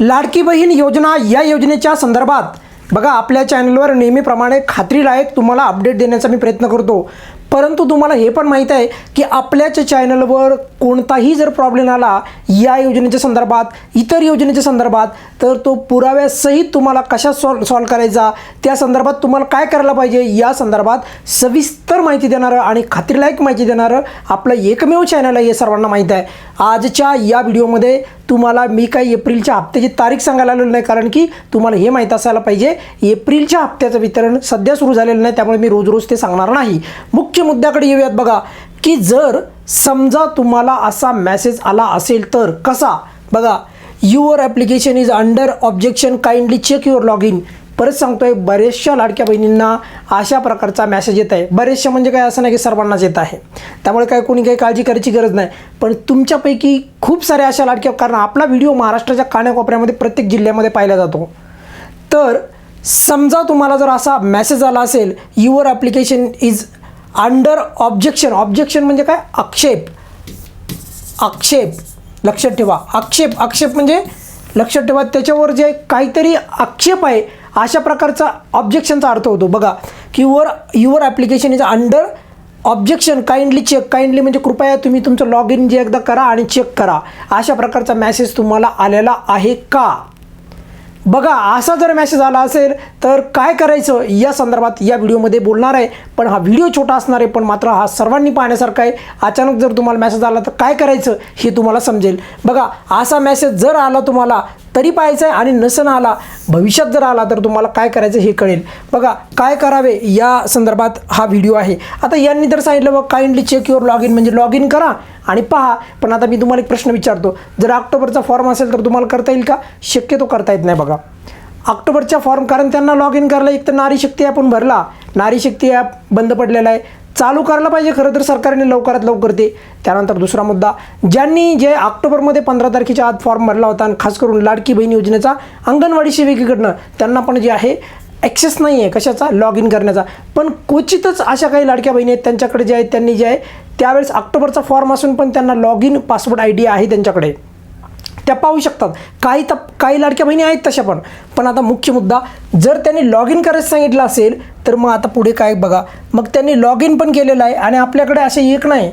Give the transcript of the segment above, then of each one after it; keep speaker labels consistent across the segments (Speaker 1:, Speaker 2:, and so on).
Speaker 1: लाडकी बहीण योजना या योजनेच्या संदर्भात बघा आपल्या चॅनलवर नेहमीप्रमाणे खात्रीलायक तुम्हाला अपडेट देण्याचा मी प्रयत्न करतो. परंतु तुम्हाला हे पण माहीत आहे की आपल्याच चॅनलवर कोणताही जर प्रॉब्लेम आला या योजनेच्या संदर्भात इतर योजनेच्या संदर्भात तर तो पुराव्यासहित तुम्हाला कशा सॉल्व सॉल्व करायचा त्या संदर्भात तुम्हाला काय करायला पाहिजे या संदर्भात सविस्तर माहिती देणारं आणि खात्रीलायक माहिती देणारं आपलं एकमेव चॅनल आहे हे सर्वांना माहीत आहे. आजच्या या व्हिडिओमध्ये तुम्हाला मी काही एप्रिलच्या हप्त्याची तारीख सांगायला आलेलो नाही कारण की तुम्हाला हे माहीत असायला पाहिजे एप्रिलच्या हप्त्याचं वितरण सध्या सुरू झालेलं नाही त्यामुळे मी रोज रोज ते सांगणार नाही. मुख्य मुद्द्याकडे येऊयात बघा की जर समजा तुम्हाला असा मॅसेज आला असेल तर कसा? बघा your application is under objection kindly check your log in परत सांगतोय बरेचशा लाडक्या बहिणींना अशा प्रकारचा मॅसेज येत आहे. बरेचशा म्हणजे काय असं नाही की सर्वांनाच येत आहे. त्यामुळे काय कोणी काही काळजी करायची गरज नाही. पण तुमच्यापैकी खूप साऱ्या अशा लाडक्या कारण आपला व्हिडिओ महाराष्ट्राच्या कानाकोपऱ्यामध्ये प्रत्येक जिल्ह्यामध्ये पाहिला जातो. तर समजा तुम्हाला जर असा मेसेज आला असेल your application is under objection objection म्हणजे काय? आक्षेप. आक्षेप. लक्षात ठेवा. आक्षेप आक्षेप म्हणजे लक्षात ठेवा. त्याच्यावर जे काहीतरी आक्षेप आहे अशा प्रकारचा ऑब्जेक्शनचा अर्थ होतो. बघा की your your application is under objection kindly check kindly म्हणजे कृपया तुम्ही तुमचं लॉग इन जे एकदा करा आणि चेक करा. अशा प्रकारचा मॅसेज तुम्हाला आलेला आहे का? बघा असा जर मॅसेज आला असेल तर काय करायचं? या संदर्भात या व्हिडिओमध्ये बोलणार आहे. पण हा व्हिडिओ छोटा असणार आहे पण मात्र हा सर्वांनी पाहण्यासारखा आहे. अचानक जर तुम्हाला मॅसेज आला तर काय करायचं हे तुम्हाला समजेल. बघा असा मॅसेज जर आला तुम्हाला तरी पाहायचं आहे आणि नसन आला भविष्यात जर आला तर तुम्हाला काय करायचं हे कळेल. बघा काय करावे या संदर्भात हा व्हिडिओ आहे. आता यांनी तर सांगितलं बघ kindly check your log in म्हणजे लॉग इन करा आणि पहा. पण आता मी तुम्हाला एक प्रश्न विचारतो. जर ऑक्टोबरचा फॉर्म असेल तर तुम्हाला करता येईल का? शक्यतो करता येत नाही बघा. ऑक्टोबरच्या फॉर्म कारण त्यांना लॉग इन करायला एक तर नारी शक्ती आपण भरला. नारी शक्ती ॲप बंद पडलेला आहे. चालू करायला पाहिजे खरं तर सरकारने लवकरात लवकर ते. त्यानंतर दुसरा मुद्दा ज्यांनी जे ऑक्टोबरमध्ये पंधरा तारखेच्या आत फॉर्म भरला होता आणि खास करून लाडकी बहीण योजनेचा अंगणवाडी सेविकेकडनं त्यांना पण जे आहे ॲक्सेस नाही आहे कशाचा लॉग इन करण्याचा. पण क्वचितच अशा काही लाडक्या बहिणी आहेत त्यांच्याकडे जे आहेत त्यांनी जे आहे त्यावेळेस ऑक्टोबरचा फॉर्म असून पण त्यांना log in password I D आहे त्यांच्याकडे. त्या पाहू शकतात. काही तप काही लाडक्या बहिणी आहेत तशा पण. पण आता मुख्य मुद्दा जर त्यांनी लॉग इन करायचं सांगितलं असेल तर मग आता पुढे काय बघा. मग त्यांनी लॉग इन पण केलेलं आहे आणि आपल्याकडे असे एक नाही.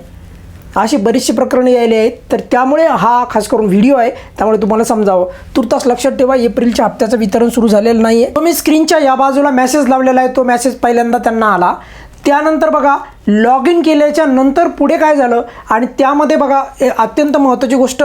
Speaker 1: अशी बरीचशी प्रकरणं यायली आहेत. तर त्यामुळे हा खास करून व्हिडिओ आहे. त्यामुळे तुम्हाला समजावं. तुर्तास लक्षात ठेवा एप्रिलच्या हप्त्याचं वितरण सुरू झालेलं नाही आहे तुम्ही स्क्रीनच्या या बाजूला मेसेज लावलेला आहे. तो मेसेज पहिल्यांदा त्यांना आला. त्यानंतर बघा लॉग इन केल्याच्यानंतर पुढे काय झालं? आणि त्यामध्ये बघा ए- अत्यंत महत्त्वाची गोष्ट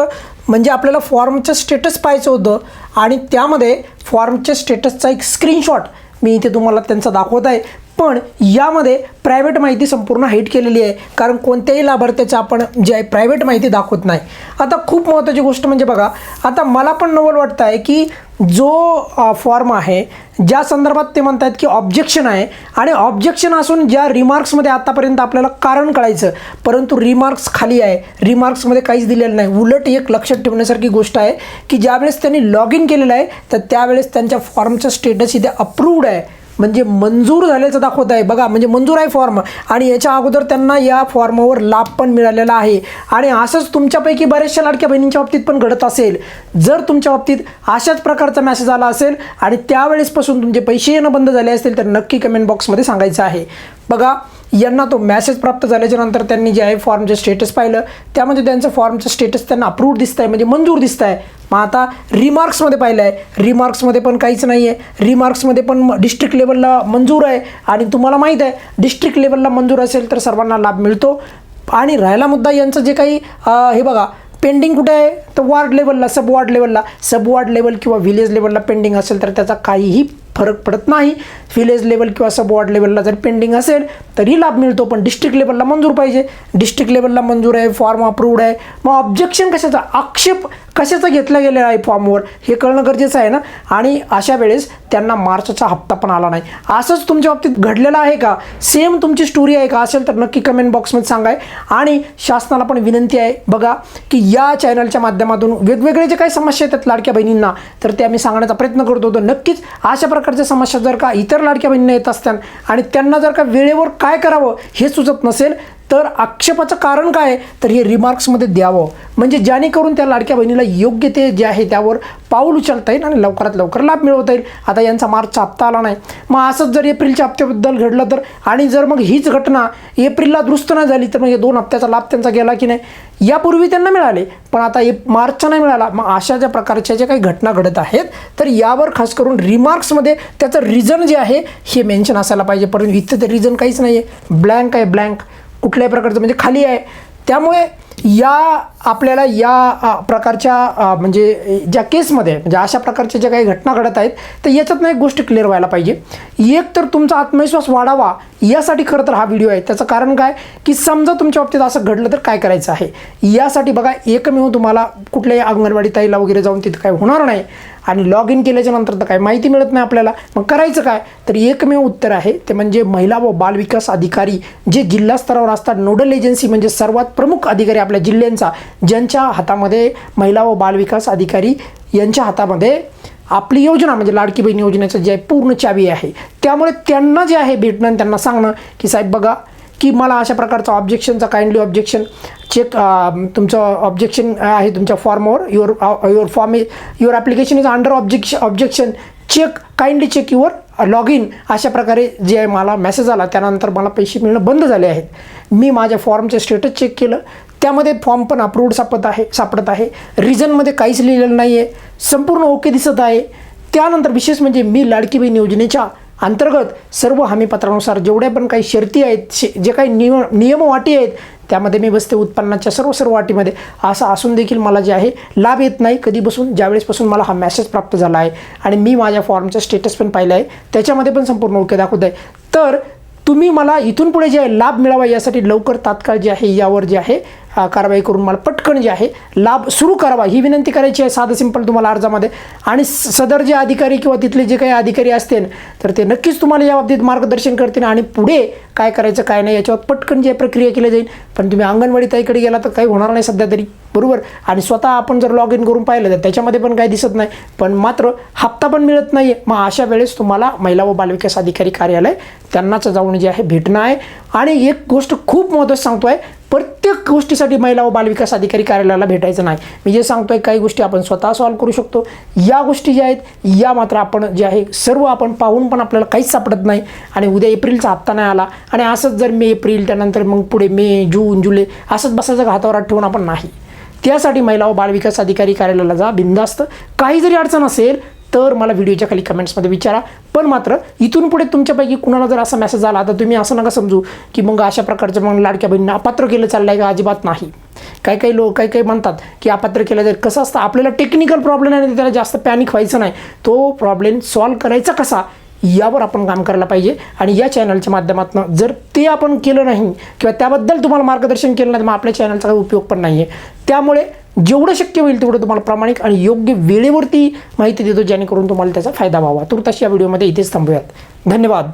Speaker 1: म्हणजे आपल्याला फॉर्मचं स्टेटस पाहायचं होतं. आणि त्यामध्ये फॉर्मच्या स्टेटसचा एक स्क्रीनशॉट मी इथे तुम्हाला त्यांचा दाखवत आहे. पण यामध्ये प्रायव्हेट माहिती संपूर्ण हाईट केलेली आहे. कारण कोणत्याही लाभार्थ्याचं आपण जे आहे प्रायव्हेट माहिती दाखवत नाही. आता खूप महत्त्वाची गोष्ट म्हणजे बघा आता मला पण नवल वाटतं आहे की जो फॉर्म आहे ज्या संदर्भात ते म्हणतात की ऑब्जेक्शन आहे आणि ऑब्जेक्शन असून ज्या रिमार्क्समध्ये आत्तापर्यंत आपल्याला कारण कळायचं परंतु रिमार्क्स खाली आहे. रिमार्क्समध्ये काहीच दिलेलं नाही. उलट एक लक्षात ठेवण्यासारखी गोष्ट आहे की ज्यावेळेस त्यांनी लॉग इन केलेलं आहे तर त्यावेळेस त्यांच्या फॉर्मचं स्टेटस इथे अप्रूव्ड आहे. म्हणजे मंजूर झाल्याचं दाखवत आहे. बघा म्हणजे मंजूर आहे फॉर्म आणि याच्या अगोदर त्यांना या फॉर्मवर लाभ पण मिळालेला आहे. आणि असंच तुमच्यापैकी बऱ्याचशा लाडक्या बहिणींच्या बाबतीत पण घडत असेल. जर तुमच्या बाबतीत अशाच प्रकारचा मेसेज आला असेल आणि त्यावेळेसपासून तुमचे पैसे येणं बंद झाले असतील तर नक्की कमेंट बॉक्समध्ये सांगायचं आहे. बघा यांना तो मॅसेज प्राप्त झाल्याच्यानंतर त्यांनी जे आहे फॉर्मचं स्टेटस पाहिलं. त्यामध्ये त्यांचं फॉर्मचं स्टेटस त्यांना अप्रूव्ड दिसत आहे म्हणजे मंजूर दिसत आहे मग आता रिमार्क्समध्ये पाहिलं आहे रिमार्क्समध्ये पण काहीच नाही आहे रिमार्क्समध्ये पण डिस्ट्रिक्ट लेवलला मंजूर आहे. आणि तुम्हाला माहीत आहे डिस्ट्रिक्ट लेवलला मंजूर असेल तर सर्वांना लाभ मिळतो. आणि राहिला मुद्दा यांचं जे काही हे बघा पेंडिंग कुठे आहे? तर वार्ड लेवलला सब वार्ड लेवलला सब वार्ड लेवल किंवा विलेज लेवलला पेंडिंग असेल तर त्याचा काहीही फरक पडत नाही. विलेज लेवल किंवा सब वॉर्ड लेवलला जर पेंडिंग असेल तरी लाभ मिळतो पण डिस्ट्रिक्ट लेवलला मंजूर पाहिजे. डिस्ट्रिक्ट लेवलला मंजूर आहे फॉर्म अप्रूव्ड आहे. मग ऑब्जेक्शन कशाचा? आक्षेप कशाचा घेतला गेलेला आहे फॉर्मवर? हे कळणं गरजेचं आहे ना? आणि अशा वेळेस त्यांना मार्चचा हप्ता पण आला नाही. असंच तुमच्या बाबतीत घडलेलं आहे का? सेम तुमची स्टोरी आहे का? असेल तर नक्की कमेंट बॉक्समध्ये सांगाय. आणि शासनाला पण विनंती आहे बघा की या चॅनलच्या माध्यमातून वेगवेगळे जे काही समस्या येतात लाडक्या बहिणींना तर ते आम्ही सांगण्याचा प्रयत्न करतो तर नक्कीच अशा प्रकारच्या समस्या जर का इतर लाडक्या बहिणींना येत असतात आणि त्यांना जर का वेळेवर काय करावं हे सुचत नसेल तर आक्षेपाचं कारण काय? तर हे रिमार्क्समध्ये द्यावं. म्हणजे जेणेकरून त्या लाडक्या बहिणीला योग्य ते जे आहे त्यावर पाऊल उचलता येईल आणि लवकरात लवकर लाभ मिळवता येईल. आता यांचा मार्च हप्ता आला नाही. मग असंच जर एप्रिलच्या हप्त्याबद्दल घडलं तर? आणि जर मग हीच घटना एप्रिलला दुरुस्त नाही झाली तर मग हे दोन हप्त्याचा लाभ त्यांचा गेला की नाही? यापूर्वी त्यांना मिळाले पण आता ए मार्चचा नाही मिळाला. मग अशा ज्या प्रकारच्या ज्या काही घटना घडत आहेत तर यावर खास करून रिमार्क्समध्ये त्याचं रिझन जे आहे हे मेन्शन असायला पाहिजे. परंतु इथं ते रिझन काहीच नाही आहे ब्लँक आहे ब्लँक कुठल्याही प्रकारचं म्हणजे खाली आहे. त्यामुळे या आपल्याला या प्रकारच्या म्हणजे ज्या केसमध्ये म्हणजे अशा प्रकारच्या ज्या काही घटना घडत आहेत तर याच्यातनं एक गोष्ट क्लिअर व्हायला पाहिजे. एक तर तुमचा आत्मविश्वास वाढावा यासाठी खरं तर हा व्हिडिओ आहे. त्याचं कारण काय? की समजा तुमच्या बाबतीत असं घडलं तर काय करायचं आहे? यासाठी बघा एकमेव तुम्हाला कुठल्याही अंगणवाडी ताईला वगैरे जाऊन तिथं काय होणार नाही. आणि लॉग इन केल्याच्यानंतर तर काय माहिती मिळत नाही आपल्याला. मग करायचं काय? तर एकमेव उत्तर आहे ते म्हणजे महिला व बालविकास अधिकारी जे जिल्हा स्तरावर असतात नोडल एजन्सी म्हणजे सर्वात प्रमुख अधिकारी आपल्या जिल्ह्यांचा ज्यांच्या हातामध्ये महिला व बालविकास अधिकारी यांच्या हातामध्ये आपली योजना म्हणजे लाडकी बहीण योजनेचं जे आहे पूर्ण चावी आहे त्यामुळे त्यांना जे आहे भेटणं आणि त्यांना सांगणं की साहेब बघा की मला अशा प्रकारचं ऑब्जेक्शनचा काइंडली ऑब्जेक्शन चेक तुमचं ऑब्जेक्शन आहे तुमच्या फॉर्मवर your your form your application is under objection objection check kindly check your log in अशा प्रकारे जे आहे मला मेसेज आला त्यानंतर मला पैसे मिळणं बंद झाले आहेत. मी माझ्या फॉर्मचे स्टेटस चेक केलं त्यामध्ये फॉर्म पण अप्रूव्ड सापडत आहे सापडत आहे. रिजनमध्ये काहीच लिहिलेलं नाही आहे संपूर्ण ओके दिसत आहे. त्यानंतर विशेष म्हणजे मी लाडकी बहीण योजनेच्या अंतर्गत सर्व हमीपत्रानुसार जेवढ्या पण काही शर्ती आहेत शे जे काही नियम नियमवाटी आहेत त्यामध्ये मी बसते उत्पन्नाच्या सर्व सर्व वाटीमध्ये. असं असून देखील मला जे आहे लाभ येत नाही. कधी बसून ज्यावेळेसपासून मला हा मेसेज प्राप्त झाला आहे. आणि मी माझ्या फॉर्मचं स्टेटस पण पाहिलं आहे. त्याच्यामध्ये पण संपूर्ण ओके दाखवत आहे. तर तुम्ही मला इथून पुढे जे आहे लाभ मिळावा यासाठी लवकर तात्काळ जे आहे यावर जे आहे कारवाई करून मला पटकन जे आहे लाभ सुरू करावा. ही विनंती करायची आहे साधं सिंपल तुम्हाला अर्जामध्ये. आणि सदर जे अधिकारी किंवा तिथले जे काही अधिकारी असतील तर ते नक्कीच तुम्हाला या बाबतीत मार्गदर्शन करतील आणि पुढे काय करायचं काय नाही याच्यावर पटकन जे प्रक्रिया केली जाईल. पण तुम्ही अंगणवाडी ताईकडे गेला तर काही होणार नाही सध्या तरी. बरोबर? आणि स्वतः आपण जर लॉग इन करून पाहिलं तर त्याच्यामध्ये पण काही दिसत नाही. पण मात्र हप्ता पण मिळत नाही आहे मग अशा वेळेस तुम्हाला महिला व बालविकास अधिकारी कार्यालय त्यांनाच जाऊन जे आहे भेटणं आहे. आणि एक गोष्ट खूप महत्त्वाची सांगतो आहे प्रत्येक गोष्टीसाठी महिला व बालविकास अधिकारी कार्यालयाला भेटायचं नाही. मी जे सांगतोय काही गोष्टी आपण स्वतः सॉल्व्ह करू शकतो. या गोष्टी ज्या आहेत या मात्र आपण जे आहे सर्व आपण पाहून पण आपल्याला काहीच सापडत नाही आणि उद्या एप्रिलचा हप्ता नाही आला आणि असंच जर मे एप्रिल त्यानंतर मग पुढे मे जून जुलै असंच बसायचं हातावर ठेवून आपण नाही. त्यासाठी महिला व बालविकास अधिकारी कार्यालयाला जा बिंदास्त काही जरी अडचण असेल तर मला व्हिडिओच्या खाली कमेंट्समध्ये विचारा. पण मात्र इथून पुढे तुमच्यापैकी कुणाला जर असा मेसेज आला तर तुम्ही असं नका समजू की मग अशा प्रकारचं मग लाडक्या बहिणींना अपात्र केलं चाललं आहे का? अजिबात नाही. काही काही लोक काही काही म्हणतात की अपात्र केलं तर कसं असतं? आपल्याला टेक्निकल प्रॉब्लेम आहे त्याला जास्त पॅनिक व्हायचं नाही. तो प्रॉब्लेम सॉल्व्ह करायचा कसा? यावर आपण काम करायला पाहिजे. आणि या चॅनलच्या माध्यमातून जर ते आपण केलं नाही किंवा त्याबद्दल तुम्हाला मार्गदर्शन केलं नाही तर मग आपल्या चॅनलचा काही उपयोग पण नाही आहे त्यामुळे जेवढं शक्य होईल तेवढं तुम्हाला प्रामाणिक आणि योग्य वेळेवरती माहिती देतो जेणेकरून तुम्हाला त्याचा फायदा व्हावा. तुर्तास या व्हिडिओमध्ये इथेच थांबूयात. धन्यवाद.